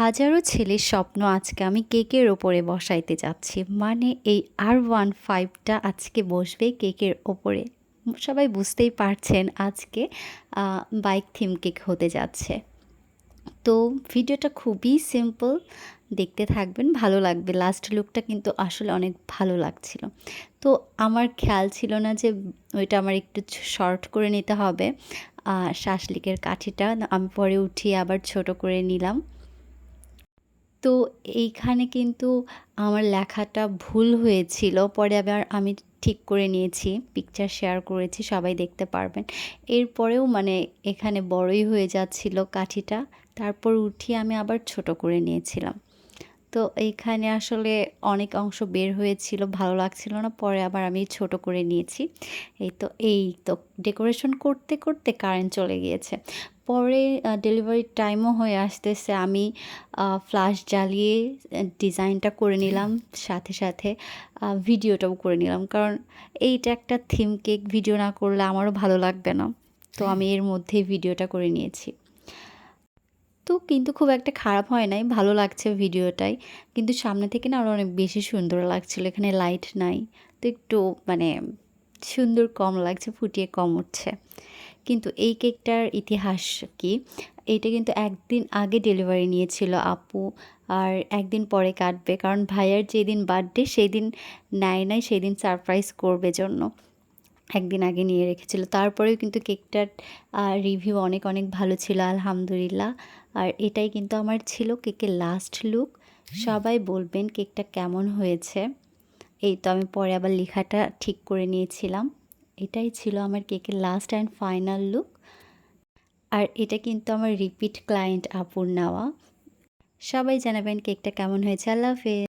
হাজারো ছেলের স্বপ্ন আজকে আমি কেকের ওপরে বসাইতে যাচ্ছি। মানে এই আর ওয়ান ফাইভটা আজকে বসবে কেকের ওপরে। সবাই বুঝতেই পারছেন আজকে বাইক থিম কেক হতে যাচ্ছে। তো ভিডিওটা খুবই সিম্পল দেখতে থাকবেন, ভালো লাগবে। লাস্ট লুকটা কিন্তু আসলে অনেক ভালো লাগছিল। তো আমার খেয়াল ছিল না যে ওইটা আমার একটু শর্ট করে নিতে হবে। শাসলিকের কাঠিটা, আমি পরে উঠিয়ে আবার ছোট করে নিলাম। তো এইখানে কিন্তু আমার লেখাটা ভুল হয়েছিল। পরে আবার আমি ঠিক করে নিয়েছি পিকচার শেয়ার করেছি, সবাই দেখতে পারবেন। এরপরেও মানে এখানে বড়ই হয়ে যাচ্ছিল কাঠিটা। তারপর উঠিয়ে আমি আবার ছোট করে নিয়েছিলাম। তো এইখানে আসলে অনেক অংশ বের হয়েছিল, ভালো লাগছিল না, পরে আবার আমি ছোট করে নিয়েছি। এই তো এই তো ডেকোরেশন করতে করতে কারেন্ট চলে গিয়েছে। পরে ডেলিভারি টাইমও হয়ে আসতেছে, আমি ফ্লাশ জ্বালিয়ে ডিজাইনটা করে নিলাম, সাথে সাথে ভিডিওটাও করে নিলাম। কারণ এইটা একটা থিম কেক ভিডিও না করলে আমারও ভালো লাগবে না। তো আমি এর মধ্যেই ভিডিওটা করে নিয়েছি। তো কিন্তু খুব একটা খারাপ হয় নাই, ভালো লাগছে ভিডিওটাই। কিন্তু সামনে থেকে না আরও অনেক বেশি সুন্দর লাগছিল, এখানে লাইট নাই। তো একটু মানে সুন্দর কম লাগছে, ফুটিয়ে কম উঠছে। কিন্তু এই কেকটার ইতিহাস কি? এইটা কিন্তু একদিন আগে ডেলিভারি নিয়েছিল আপু, আর একদিন পরে কাটবে। কারণ ভাইয়ার যেদিন বার্থডে সেই দিন নেয় নাই সেই দিন সারপ্রাইজ করবে জন্য। একদিন আগে নিয়ে রেখেছিল। তারপরেও কিন্তু কেকটার রিভিউ অনেক অনেক ভালো ছিল, আলহামদুলিল্লাহ। আর এটাই কিন্তু আমার ছিল কেকের লাস্ট লুক সবাই বলবেন কেকটা কেমন হয়েছে। এই তো আমি পরে আবার লেখাটা ঠিক করে নিয়েছিলাম। এটাই ছিল আমার কেকের লাস্ট অ্যান্ড ফাইনাল লুক আর এটা কিন্তু আমার রিপিট ক্লায়েন্ট আপুর নেওয়া। সবাই জানাবেন কেকটা কেমন হয়েছে। আল্লাহ হাফেজ।